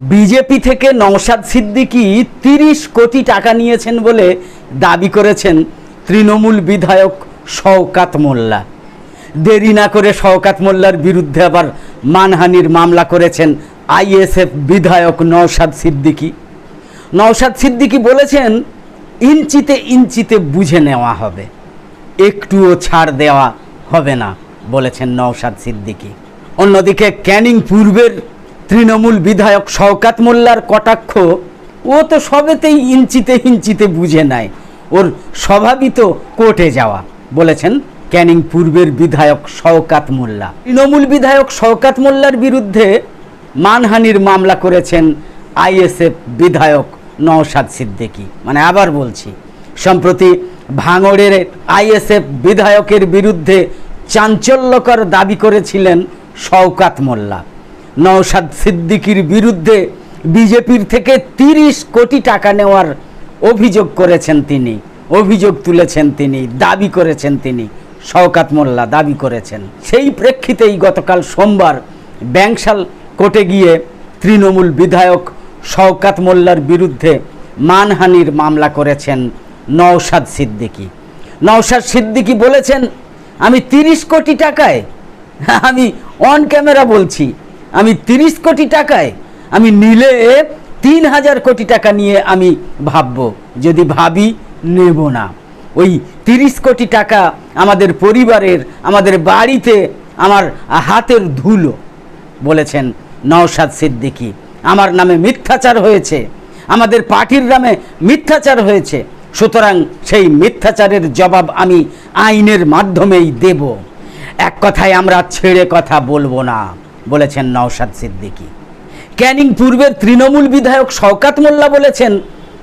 BJP থেকে নওশাদ সিদ্দিকী তিরিশ কোটি টাকা নিয়েছেন বলে দাবি করেছেন তৃণমূল বিধায়ক শওকাত মোল্লা। দেরি না করে শওকাত মোল্লার বিরুদ্ধে আবার মানহানির মামলা করেছেন আইএসএফ বিধায়ক নওশাদ সিদ্দিকী। নওশাদ সিদ্দিকী বলেছেন, ইঞ্চিতে ইঞ্চিতে বুঝে নেওয়া হবে, একটুও ছাড় দেওয়া হবে না বলেছেন নওশাদ সিদ্দিকী। অন্যদিকে ক্যানিং পূর্বের তৃণমূল বিধায়ক শওকাত মোল্লার কটাক্ষ, ও তো সবেতেই ইঞ্চিতে ইঞ্চিতে বুঝে নেয়। ওর স্বভাবই তো কোর্টে যাওয়া, বলেছেন ক্যানিং পূর্বের বিধায়ক শওকাত মোল্লা। তৃণমূল বিধায়ক শওকাত মোল্লার বিরুদ্ধে মানহানির মামলা করেছেন আইএসএফ বিধায়ক নওশাদ সিদ্দিকী। মানে আবার বলছি, সম্প্রতি ভাঙড়ের আইএসএফ বিধায়কের বিরুদ্ধে চাঞ্চল্যকর দাবি করেছিলেন শওকাত মোল্লা। নওশাদ সিদ্দিকীর বিরুদ্ধে বিজেপির থেকে তিরিশ কোটি টাকা নেওয়ার অভিযোগ করেছেন তিনি, অভিযোগ তুলেছেন তিনি, দাবি করেছেন তিনি, শওকাত মোল্লা দাবি করেছেন। সেই প্রেক্ষিতেই গতকাল সোমবার ব্যাংশাল কোর্টে গিয়ে তৃণমূল বিধায়ক শওকাত মোল্লার বিরুদ্ধে মানহানির মামলা করেছেন নওশাদ সিদ্দিকী। নওশাদ সিদ্দিকী বলেছেন, আমি তিরিশ কোটি টাকায়, আমি অন ক্যামেরা বলছি আমি তিরিশ কোটি টাকায়, আমি নিলে তিন হাজার কোটি টাকা নিয়ে আমি ভাববো, যদি ভাবি নেব না। ওই তিরিশ কোটি টাকা আমাদের পরিবারের, আমাদের বাড়িতে আমার হাতের ধুলো, বলেছেন নওশাদ সিদ্দিকী। আমার নামে মিথ্যাচার হয়েছে, আমাদের পার্টির নামে মিথ্যাচার হয়েছে, সুতরাং সেই মিথ্যাচারের জবাব আমি আইনের মাধ্যমেই দেব। এক কথায় আমরা ছেড়ে কথা বলব না। বলেছেন নওশাদ সিদ্দিকী। ক্যানিং পূর্বের তৃণমূল বিধায়ক শওকাত মোল্লা বলেছেন,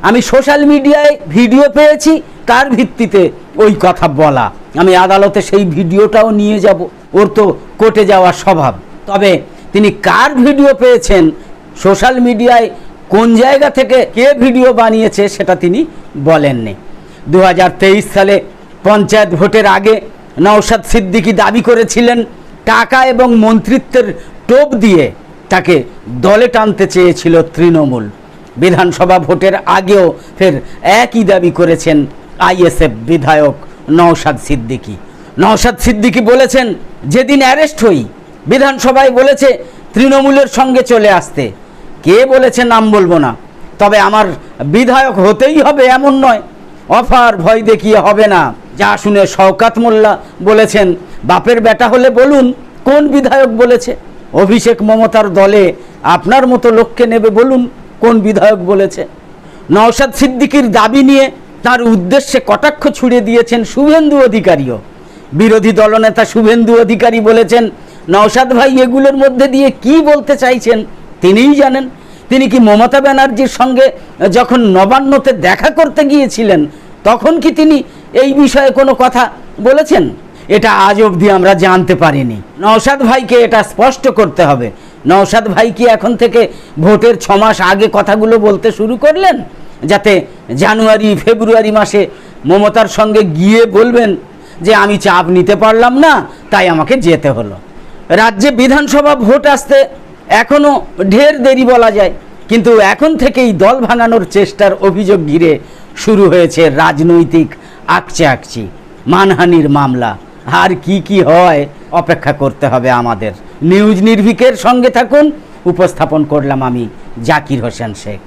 আমি সোশ্যাল মিডিয়ায় ভিডিও পেয়েছি, তার ভিত্তিতে ওই কথা বলা। আমি আদালতে সেই ভিডিওটাও নিয়ে যাব, ওর তো কোর্টে যাওয়া স্বভাব। তবে তিনি কার ভিডিও পেয়েছেন, সোশ্যাল মিডিয়ায় কোন জায়গা থেকে কে ভিডিও বানিয়েছে, সেটা তিনি বলেননি। দু হাজার তেইশ সালে পঞ্চায়েত ভোটের আগে নওশাদ সিদ্দিকী দাবি করেছিলেন, টাকা এবং মন্ত্রিত্বের টোপ দিয়ে তাকে দলে টানতে চেয়েছিল তৃণমূল। বিধানসভা ভোটের আগেও ফের একই দাবি করেছেন আইএসএফ বিধায়ক নওশাদ সিদ্দিকী। নওশাদ সিদ্দিকী বলেছেন, যেদিন অ্যারেস্ট হই, বিধানসভায় বলেছে তৃণমূলের সঙ্গে চলে আসতে। কে বলেছে নাম বলব না, তবে আমার বিধায়ক হতেই হবে এমন নয়। অফার ভয় দেখিয়ে হবে না। যা শুনে শওকাত মোল্লা বলেছেন, বাপের বেটা হলে বলুন, কোন বিধায়ক বলেছে? অভিষেক মমতার দলে আপনার মতো লোককে নেবে বলুন, কোন বিধায়ক বলেছে? নওশাদ সিদ্দিকির দাবি নিয়ে তার উদ্দেশ্যে কটাক্ষ ছুড়ে দিয়েছেন শুভেন্দু অধিকারীও। বিরোধী দলনেতা শুভেন্দু অধিকারী বলেছেন, নওশাদ ভাই এগুলোর মধ্যে দিয়ে কি বলতে চাইছেন তিনিই জানেন। তিনি কি মমতা ব্যানার্জির সঙ্গে যখন নবান্নতে দেখা করতে গিয়েছিলেন, তখন কি তিনি এই বিষয়ে কোনো কথা বলেছেন? এটা আজ অবধি আমরা জানতে পারিনি। নওশাদ ভাইকে এটা স্পষ্ট করতে হবে। নওশাদ ভাই কি এখন থেকে ভোটের ছ মাস আগে কথাগুলো বলতে শুরু করলেন? যাতে জানুয়ারি, ফেব্রুয়ারি মাসে মমতার সঙ্গে গিয়ে বলবেন যে, আমি চাপ নিতে পারলাম না, তাই আমাকে যেতে হলো। রাজ্যে বিধানসভা ভোট আসতে এখনও ঢের দেরি বলা যায়, কিন্তু এখন থেকেই দল ভাঙানোর চেষ্টার অভিযোগ ঘিরে শুরু হয়েছে রাজনৈতিক আকচে আকচি মানহানির মামলা। আর কি কি হয় অপেক্ষা করতে হবে আমাদের। নিউজ নির্ভিকের সঙ্গে থাকুন, উপস্থাপন করলাম আমি জাকির হোসেন শেখ।